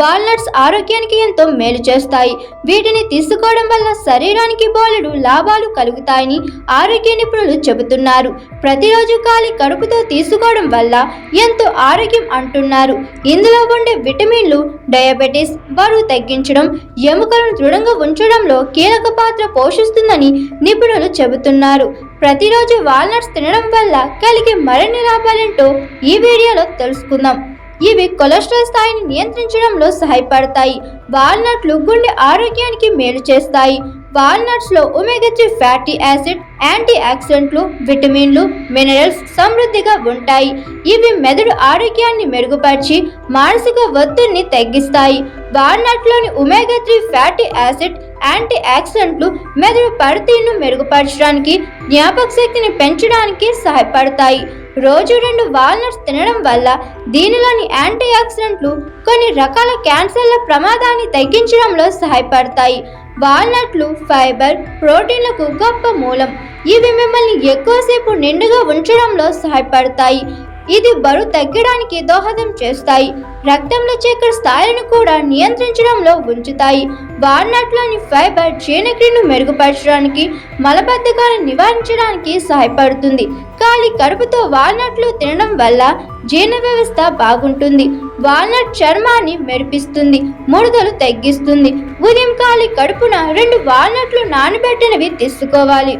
Walnuts ఆరోగ్యానికి ఎంతో మేలు చేస్తాయి. వీటిని తీసుకోవడం వల్ల శరీరానికి బోలెడు లాభాలు కలుగుతాయని ఆరోగ్య నిపుణులు చెబుతున్నారు. ప్రతిరోజు ఖాళీ కడుపుతో తీసుకోవడం వల్ల ఎంతో ఆరోగ్యం అంటున్నారు. ఇందులో ఉండే విటమిన్లు డయాబెటీస్ బరువు తగ్గించడం ఎముకలను దృఢంగా ఉంచడంలో కీలక పాత్ర పోషిస్తుందని నిపుణులు చెబుతున్నారు. ప్రతిరోజు వాల్నట్స్ తినడం వల్ల కలిగే మరిన్ని లాభాలేంటో ఈ వీడియోలో తెలుసుకుందాం. ఇవి కొలెస్ట్రాల్ స్థాయిని నియంత్రించడంలో సహాయపడతాయి. వాల్నట్లు గుండె ఆరోగ్యానికి మేలు చేస్తాయి. వాల్నట్స్లో omega three fatty acid anti ఆక్సిడెంట్లు విటమిన్లు మినరల్స్ సమృద్ధిగా ఉంటాయి. ఇవి మెదడు ఆరోగ్యాన్ని మెరుగుపరిచి మానసిక ఒత్తిడిని తగ్గిస్తాయి. వాల్నట్లోని omega three fatty acid anti ఆక్సిడెంట్లు మెదడు పనితీరును మెరుగుపరచడానికి జ్ఞాపక శక్తిని పెంచడానికి సహాయపడతాయి. రోజు రెండు వాల్నట్స్ తినడం వల్ల దీనిలోని యాంటీ ఆక్సిడెంట్లు కొన్ని రకాల క్యాన్సర్ల ప్రమాదాన్ని తగ్గించడంలో సహాయపడతాయి. వాల్నట్లు ఫైబర్ ప్రోటీన్లకు గొప్ప మూలం. ఇవి మిమ్మల్ని ఎక్కువసేపు నిండుగా ఉంచడంలో సహాయపడతాయి. ఇది బరువు తగ్గడానికి దోహదం చేస్తాయి. రక్తంలో చక్కెర స్థాయిలను కూడా నియంత్రించడంలో ఉంచుతాయి. వాల్నట్లోని ఫైబర్ జీర్ణక్రియను మెరుగుపరచడానికి మలబద్ధకాన్ని నివారించడానికి సహాయపడుతుంది. ఖాళీ కడుపుతో వాల్నట్లు తినడం వల్ల జీర్ణ వ్యవస్థ బాగుంటుంది. వాల్నట్ చర్మాన్ని మెరిపిస్తుంది ముడతలు తగ్గిస్తుంది. ఉదయం ఖాళీ కడుపున రెండు వాల్నట్లు నానబెట్టినవి తీసుకోవాలి.